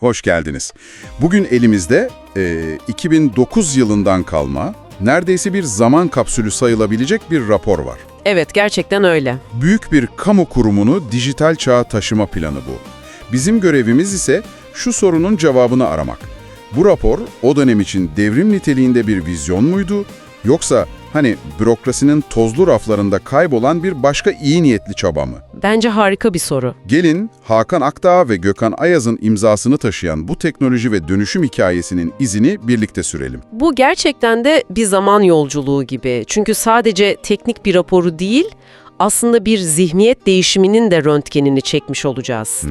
Hoş geldiniz. Bugün elimizde e, 2009 yılından kalma, neredeyse bir zaman kapsülü sayılabilecek bir rapor var. Evet, gerçekten öyle. Büyük bir kamu kurumunu dijital çağa taşıma planı bu. Bizim görevimiz ise şu sorunun cevabını aramak. Bu rapor o dönem için devrim niteliğinde bir vizyon muydu? Yoksa hani bürokrasinin tozlu raflarında kaybolan bir başka iyi niyetli çaba mı? Bence harika bir soru. Gelin Hakan Akdağ ve Gökhan Ayaz'ın imzasını taşıyan bu teknoloji ve dönüşüm hikayesinin izini birlikte sürelim. Bu gerçekten de bir zaman yolculuğu gibi. Çünkü sadece teknik bir raporu değil, aslında bir zihniyet değişiminin de röntgenini çekmiş olacağız.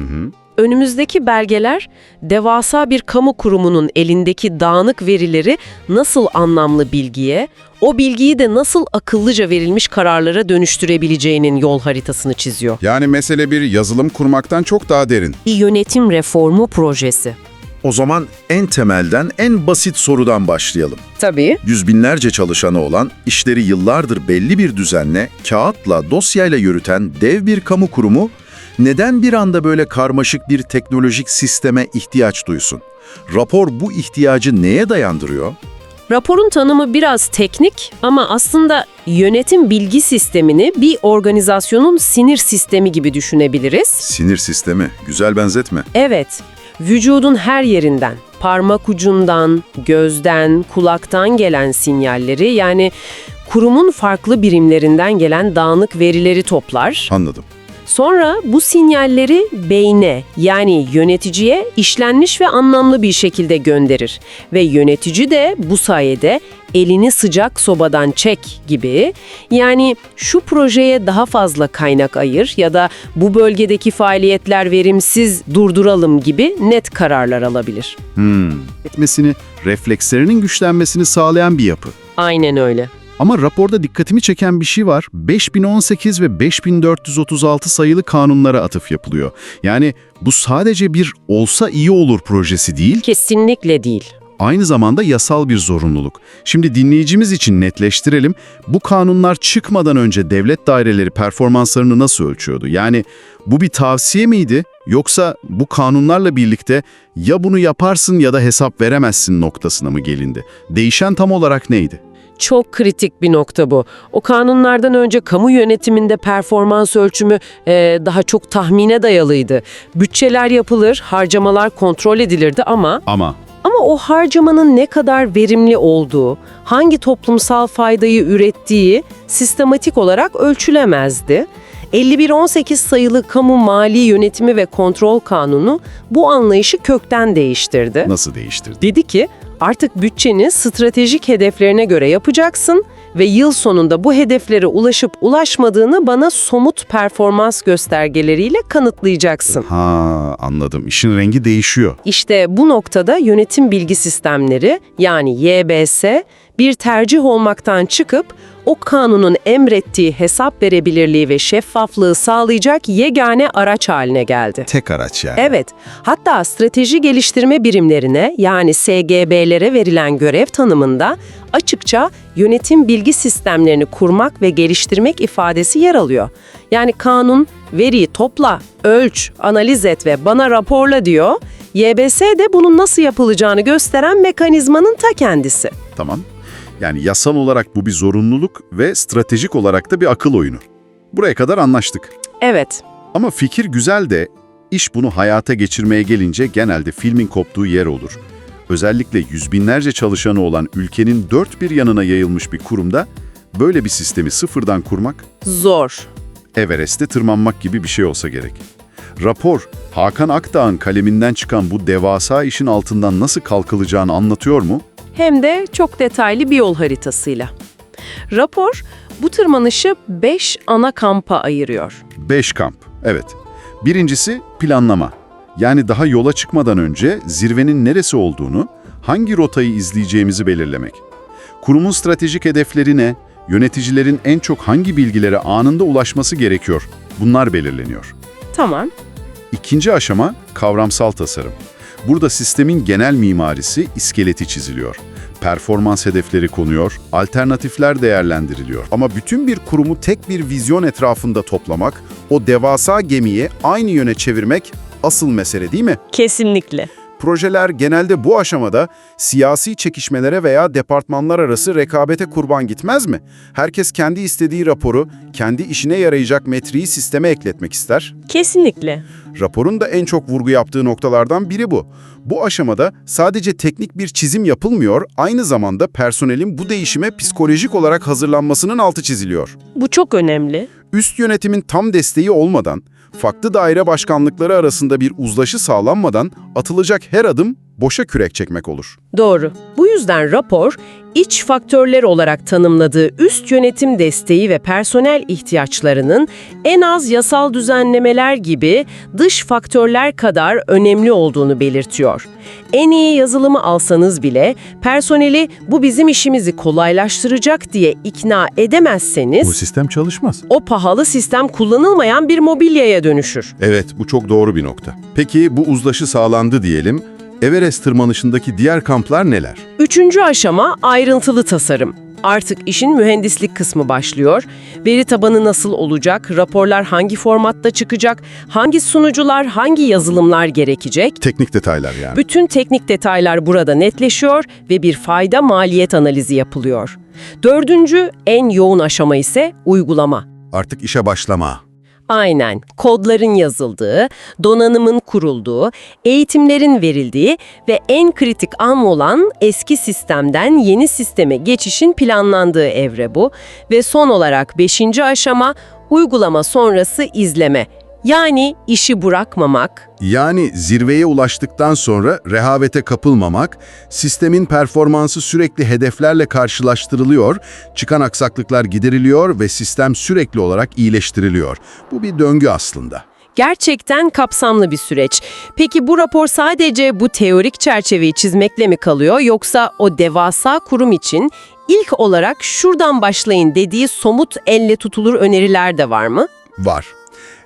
Önümüzdeki belgeler, devasa bir kamu kurumunun elindeki dağınık verileri nasıl anlamlı bilgiye, o bilgiyi de nasıl akıllıca verilmiş kararlara dönüştürebileceğinin yol haritasını çiziyor. Yani mesele bir yazılım kurmaktan çok daha derin. Bir yönetim reformu projesi. O zaman en temelden en basit sorudan başlayalım. Tabii. Yüz binlerce çalışanı olan, işleri yıllardır belli bir düzenle, kağıtla, dosyayla yürüten dev bir kamu kurumu neden bir anda böyle karmaşık bir teknolojik sisteme ihtiyaç duysun? Rapor bu ihtiyacı neye dayandırıyor? Raporun tanımı biraz teknik ama aslında yönetim bilgi sistemini bir organizasyonun sinir sistemi gibi düşünebiliriz. Sinir sistemi, güzel benzetme. Evet, vücudun her yerinden, parmak ucundan, gözden, kulaktan gelen sinyalleri yani kurumun farklı birimlerinden gelen dağınık verileri toplar. Anladım. Sonra bu sinyalleri beyne yani yöneticiye işlenmiş ve anlamlı bir şekilde gönderir. Ve yönetici de bu sayede elini sıcak sobadan çek gibi yani şu projeye daha fazla kaynak ayır ya da bu bölgedeki faaliyetler verimsiz durduralım gibi net kararlar alabilir. etmesini, reflekslerinin güçlenmesini sağlayan bir yapı. Aynen öyle. Ama raporda dikkatimi çeken bir şey var. 5018 ve 5436 sayılı kanunlara atıf yapılıyor. Yani bu sadece bir olsa iyi olur projesi değil, Kesinlikle değil. aynı zamanda yasal bir zorunluluk. Şimdi dinleyicimiz için netleştirelim. Bu kanunlar çıkmadan önce devlet daireleri performanslarını nasıl ölçüyordu? Yani bu bir tavsiye miydi? Yoksa bu kanunlarla birlikte ya bunu yaparsın ya da hesap veremezsin noktasına mı gelindi? Değişen tam olarak neydi? Çok kritik bir nokta bu. O kanunlardan önce kamu yönetiminde performans ölçümü e, daha çok tahmine dayalıydı. Bütçeler yapılır, harcamalar kontrol edilirdi ama Ama ama o harcamanın ne kadar verimli olduğu, hangi toplumsal faydayı ürettiği sistematik olarak ölçülemezdi. 5118 sayılı Kamu Mali Yönetimi ve Kontrol Kanunu bu anlayışı kökten değiştirdi. nasıl değiştirdi? Dedi ki artık bütçeni stratejik hedeflerine göre yapacaksın ve yıl sonunda bu hedeflere ulaşıp ulaşmadığını bana somut performans göstergeleriyle kanıtlayacaksın. Ha anladım. İşin rengi değişiyor. İşte bu noktada yönetim bilgi sistemleri yani YBS bir tercih olmaktan çıkıp o kanunun emrettiği hesap verebilirliği ve şeffaflığı sağlayacak yegane araç haline geldi. Tek araç yani. Evet, hatta strateji geliştirme birimlerine yani SGB'lere verilen görev tanımında açıkça yönetim bilgi sistemlerini kurmak ve geliştirmek ifadesi yer alıyor. Yani kanun veriyi topla, ölç, analiz et ve bana raporla diyor. YBS de bunun nasıl yapılacağını gösteren mekanizmanın ta kendisi. Tamam. Yani yasal olarak bu bir zorunluluk ve stratejik olarak da bir akıl oyunu. Buraya kadar anlaştık. Evet, Ama fikir güzel de iş bunu hayata geçirmeye gelince genelde filmin koptuğu yer olur. Özellikle yüz binlerce çalışanı olan ülkenin dört bir yanına yayılmış bir kurumda böyle bir sistemi sıfırdan kurmak, zor. Everest'e tırmanmak gibi bir şey olsa gerek. Rapor, Hakan Akdağ'ın kaleminden çıkan bu devasa işin altından nasıl kalkılacağını anlatıyor mu? Hem de çok detaylı bir yol haritasıyla. Rapor bu tırmanışı 5 ana kampa ayırıyor. Beş kamp, evet. Birincisi planlama. Yani daha yola çıkmadan önce zirvenin neresi olduğunu, hangi rotayı izleyeceğimizi belirlemek. Kurumun stratejik hedefleri ne? Yöneticilerin en çok hangi bilgilere anında ulaşması gerekiyor? Bunlar belirleniyor. Tamam. İkinci aşama kavramsal tasarım. Burada sistemin genel mimarisi, iskeleti çiziliyor. Performans hedefleri konuyor, alternatifler değerlendiriliyor. Ama bütün bir kurumu tek bir vizyon etrafında toplamak, o devasa gemiyi aynı yöne çevirmek asıl mesele değil mi? Kesinlikle. Projeler genelde bu aşamada siyasi çekişmelere veya departmanlar arası rekabete kurban gitmez mi? Herkes kendi istediği raporu, kendi işine yarayacak metriği sisteme ekletmek ister. Kesinlikle. Raporun da en çok vurgu yaptığı noktalardan biri bu. Bu aşamada sadece teknik bir çizim yapılmıyor, aynı zamanda personelin bu değişime psikolojik olarak hazırlanmasının altı çiziliyor. Bu çok önemli. Üst yönetimin tam desteği olmadan, farklı daire başkanlıkları arasında bir uzlaşı sağlanmadan atılacak her adım boşa kürek çekmek olur. Doğru. Bu yüzden rapor, iç faktörler olarak tanımladığı üst yönetim desteği ve personel ihtiyaçlarının en az yasal düzenlemeler gibi dış faktörler kadar önemli olduğunu belirtiyor. En iyi yazılımı alsanız bile personeli bu bizim işimizi kolaylaştıracak diye ikna edemezseniz sistem çalışmaz. o pahalı sistem kullanılmayan bir mobilyaya dönüşür. Evet, bu çok doğru bir nokta. Peki bu uzlaşı sağlandı diyelim. Everest tırmanışındaki diğer kamplar neler? Üçüncü aşama ayrıntılı tasarım. Artık işin mühendislik kısmı başlıyor. Veri tabanı nasıl olacak, raporlar hangi formatta çıkacak, hangi sunucular, hangi yazılımlar gerekecek? Teknik detaylar yani. Bütün teknik detaylar burada netleşiyor ve bir fayda maliyet analizi yapılıyor. Dördüncü, en yoğun aşama ise uygulama. Artık işe başlama. Aynen, kodların yazıldığı, donanımın kurulduğu, eğitimlerin verildiği ve en kritik an olan eski sistemden yeni sisteme geçişin planlandığı evre bu. Ve son olarak beşinci aşama uygulama sonrası izleme. Yani işi bırakmamak, Yani zirveye ulaştıktan sonra rehavete kapılmamak, sistemin performansı sürekli hedeflerle karşılaştırılıyor, çıkan aksaklıklar gideriliyor ve sistem sürekli olarak iyileştiriliyor. Bu bir döngü aslında. Gerçekten kapsamlı bir süreç. Peki bu rapor sadece bu teorik çerçeveyi çizmekle mi kalıyor yoksa o devasa kurum için ilk olarak şuradan başlayın dediği somut elle tutulur öneriler de var mı? Var.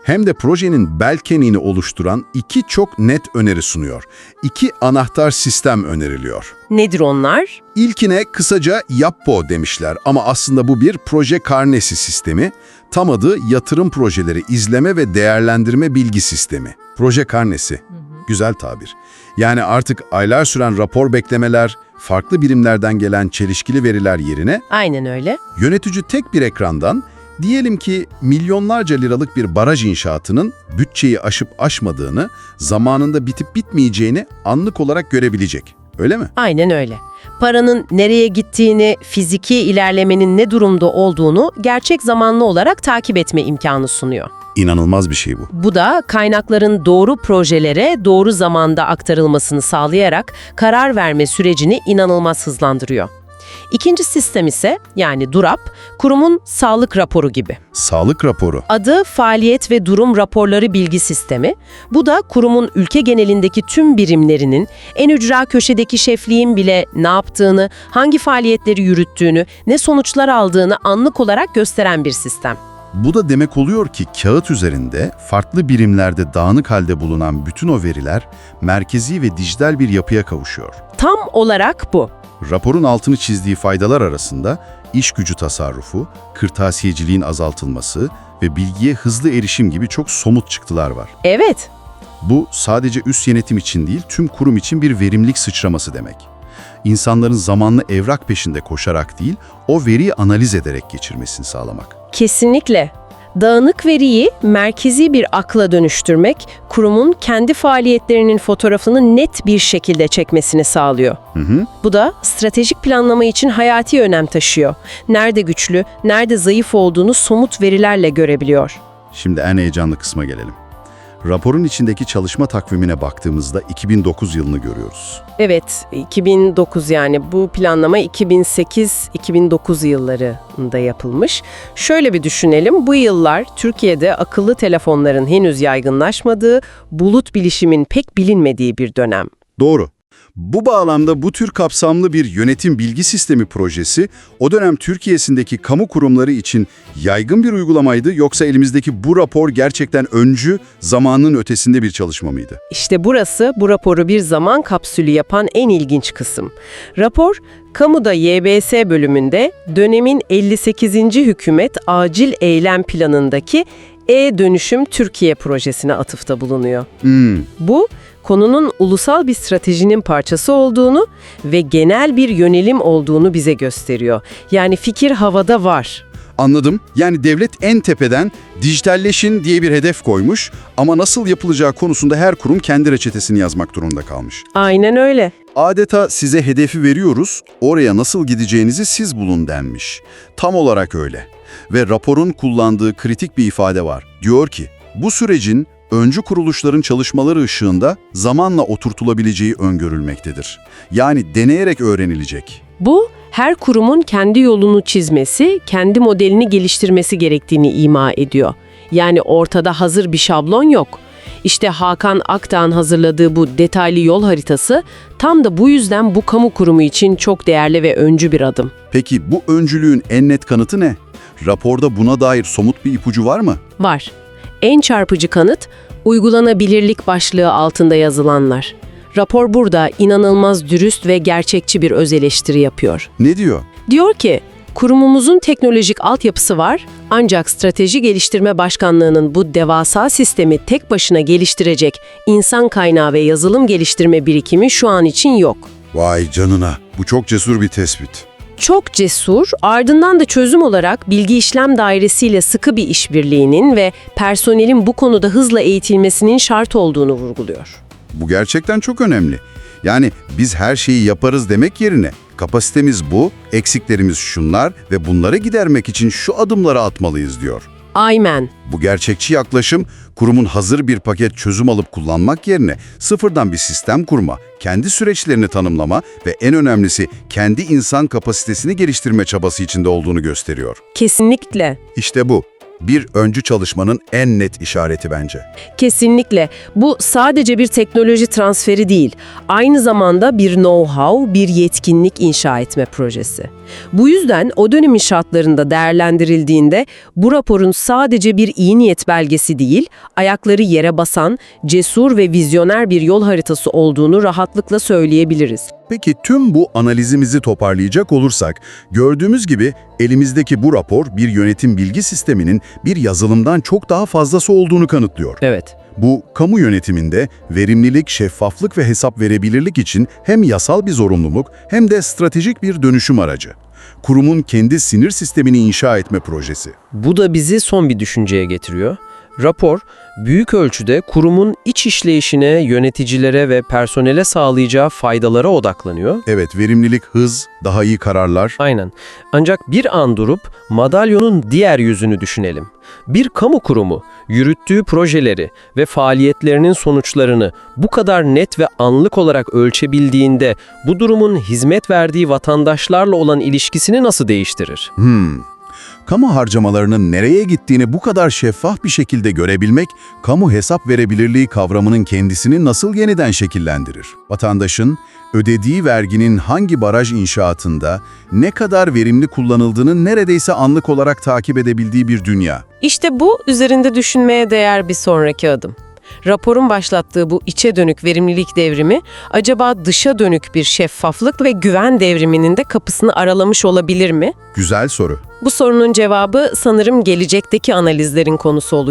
Hem de projenin bel kemiğini oluşturan iki çok net öneri sunuyor. İki anahtar sistem öneriliyor. Nedir onlar? İlkine kısaca YAPPO demişler ama aslında bu bir proje karnesi sistemi. Tam adı Yatırım Projeleri İzleme ve Değerlendirme Bilgi Sistemi. Proje karnesi. Güzel tabir. Yani artık aylar süren rapor beklemeler, farklı birimlerden gelen çelişkili veriler yerine Aynen öyle. Yönetici tek bir ekrandan, diyelim ki milyonlarca liralık bir baraj inşaatının bütçeyi aşıp aşmadığını, zamanında bitip bitmeyeceğini anlık olarak görebilecek. Öyle mi? Aynen öyle. Paranın nereye gittiğini, fiziki ilerlemenin ne durumda olduğunu gerçek zamanlı olarak takip etme imkanı sunuyor. İnanılmaz bir şey bu. Bu da kaynakların doğru projelere doğru zamanda aktarılmasını sağlayarak karar verme sürecini inanılmaz hızlandırıyor. İkinci sistem ise yani DURAP, kurumun sağlık raporu gibi. Sağlık raporu. Adı Faaliyet ve Durum Raporları Bilgi Sistemi. Bu da kurumun ülke genelindeki tüm birimlerinin, en ücra köşedeki şefliğin bile ne yaptığını, hangi faaliyetleri yürüttüğünü, ne sonuçlar aldığını anlık olarak gösteren bir sistem. Bu da demek oluyor ki kağıt üzerinde farklı birimlerde dağınık halde bulunan bütün o veriler merkezi ve dijital bir yapıya kavuşuyor. Tam olarak bu. Raporun altını çizdiği faydalar arasında iş gücü tasarrufu, kırtasiyeciliğin azaltılması ve bilgiye hızlı erişim gibi çok somut çıktılar var. Evet, Bu sadece üst yönetim için değil, tüm kurum için bir verimlilik sıçraması demek. İnsanların zamanlı evrak peşinde koşarak değil, o veriyi analiz ederek geçirmesini sağlamak. Kesinlikle. Dağınık veriyi merkezi bir akla dönüştürmek, kurumun kendi faaliyetlerinin fotoğrafını net bir şekilde çekmesini sağlıyor. Bu da stratejik planlama için hayati önem taşıyor. Nerede güçlü, nerede zayıf olduğunu somut verilerle görebiliyor. Şimdi en heyecanlı kısma gelelim. Raporun içindeki çalışma takvimine baktığımızda 2009 yılını görüyoruz. Evet, 2009 yani bu planlama 2008-2009 yıllarında yapılmış. Şöyle bir düşünelim, bu yıllar Türkiye'de akıllı telefonların henüz yaygınlaşmadığı, bulut bilişimin pek bilinmediği bir dönem. Doğru. Bu bağlamda bu tür kapsamlı bir yönetim bilgi sistemi projesi o dönem Türkiye'sindeki kamu kurumları için yaygın bir uygulamaydı yoksa elimizdeki bu rapor gerçekten öncü, zamanın ötesinde bir çalışma mıydı? İşte burası bu raporu bir zaman kapsülü yapan en ilginç kısım. Rapor, Kamuda YBS bölümünde dönemin 58. Hükümet Acil Eylem Planı'ndaki E-Dönüşüm Türkiye projesine atıfta bulunuyor. Hmm, Bu, konunun ulusal bir stratejinin parçası olduğunu ve genel bir yönelim olduğunu bize gösteriyor. Yani fikir havada var. Anladım. Yani devlet en tepeden dijitalleşin diye bir hedef koymuş ama nasıl yapılacağı konusunda her kurum kendi reçetesini yazmak durumunda kalmış. Aynen öyle. Adeta size hedefi veriyoruz, oraya nasıl gideceğinizi siz bulun denmiş. Tam olarak öyle. Ve raporun kullandığı kritik bir ifade var. Diyor ki, bu sürecin öncü kuruluşların çalışmaları ışığında zamanla oturtulabileceği öngörülmektedir. Yani deneyerek öğrenilecek. Bu, her kurumun kendi yolunu çizmesi, kendi modelini geliştirmesi gerektiğini ima ediyor. Yani ortada hazır bir şablon yok. İşte Hakan Akdağ'ın hazırladığı bu detaylı yol haritası tam da bu yüzden bu kamu kurumu için çok değerli ve öncü bir adım. Peki bu öncülüğün en net kanıtı ne? Raporda buna dair somut bir ipucu var mı? Var. En çarpıcı kanıt, uygulanabilirlik başlığı altında yazılanlar. Rapor burada inanılmaz dürüst ve gerçekçi bir öz eleştiri yapıyor. Ne diyor? Diyor ki, kurumumuzun teknolojik altyapısı var ancak Strateji Geliştirme Başkanlığı'nın bu devasa sistemi tek başına geliştirecek insan kaynağı ve yazılım geliştirme birikimi şu an için yok. Vay canına, bu çok cesur bir tespit. Çok cesur, ardından da çözüm olarak bilgi işlem dairesiyle sıkı bir işbirliğinin ve personelin bu konuda hızla eğitilmesinin şart olduğunu vurguluyor. Bu gerçekten çok önemli. Yani biz her şeyi yaparız demek yerine kapasitemiz bu, eksiklerimiz şunlar ve bunları gidermek için şu adımları atmalıyız diyor. Aymen. Bu gerçekçi yaklaşım kurumun hazır bir paket çözüm alıp kullanmak yerine sıfırdan bir sistem kurma, kendi süreçlerini tanımlama ve en önemlisi kendi insan kapasitesini geliştirme çabası içinde olduğunu gösteriyor. Kesinlikle. İşte bu. Bir öncü çalışmanın en net işareti bence. Kesinlikle. Bu sadece bir teknoloji transferi değil, aynı zamanda bir know-how, bir yetkinlik inşa etme projesi. Bu yüzden o dönemin şartlarında değerlendirildiğinde bu raporun sadece bir iyi niyet belgesi değil, ayakları yere basan, cesur ve vizyoner bir yol haritası olduğunu rahatlıkla söyleyebiliriz. Peki tüm bu analizimizi toparlayacak olursak, gördüğümüz gibi elimizdeki bu rapor bir yönetim bilgi sisteminin bir yazılımdan çok daha fazlası olduğunu kanıtlıyor. Evet. Bu, kamu yönetiminde verimlilik, şeffaflık ve hesap verebilirlik için hem yasal bir zorunluluk hem de stratejik bir dönüşüm aracı. Kurumun kendi sinir sistemini inşa etme projesi. Bu da bizi son bir düşünceye getiriyor. Rapor, büyük ölçüde kurumun iç işleyişine, yöneticilere ve personele sağlayacağı faydalara odaklanıyor. Evet, verimlilik, hız, daha iyi kararlar. Aynen. Ancak bir an durup madalyonun diğer yüzünü düşünelim. Bir kamu kurumu yürüttüğü projeleri ve faaliyetlerinin sonuçlarını bu kadar net ve anlık olarak ölçebildiğinde bu durumun hizmet verdiği vatandaşlarla olan ilişkisini nasıl değiştirir? Hmm. Kamu harcamalarının nereye gittiğini bu kadar şeffaf bir şekilde görebilmek, kamu hesap verebilirliği kavramının kendisini nasıl yeniden şekillendirir? Vatandaşın ödediği verginin hangi baraj inşaatında ne kadar verimli kullanıldığını neredeyse anlık olarak takip edebildiği bir dünya. İşte bu üzerinde düşünmeye değer bir sonraki adım. Raporun başlattığı bu içe dönük verimlilik devrimi acaba dışa dönük bir şeffaflık ve güven devriminin de kapısını aralamış olabilir mi? Güzel soru. Bu sorunun cevabı sanırım gelecekteki analizlerin konusu olacak.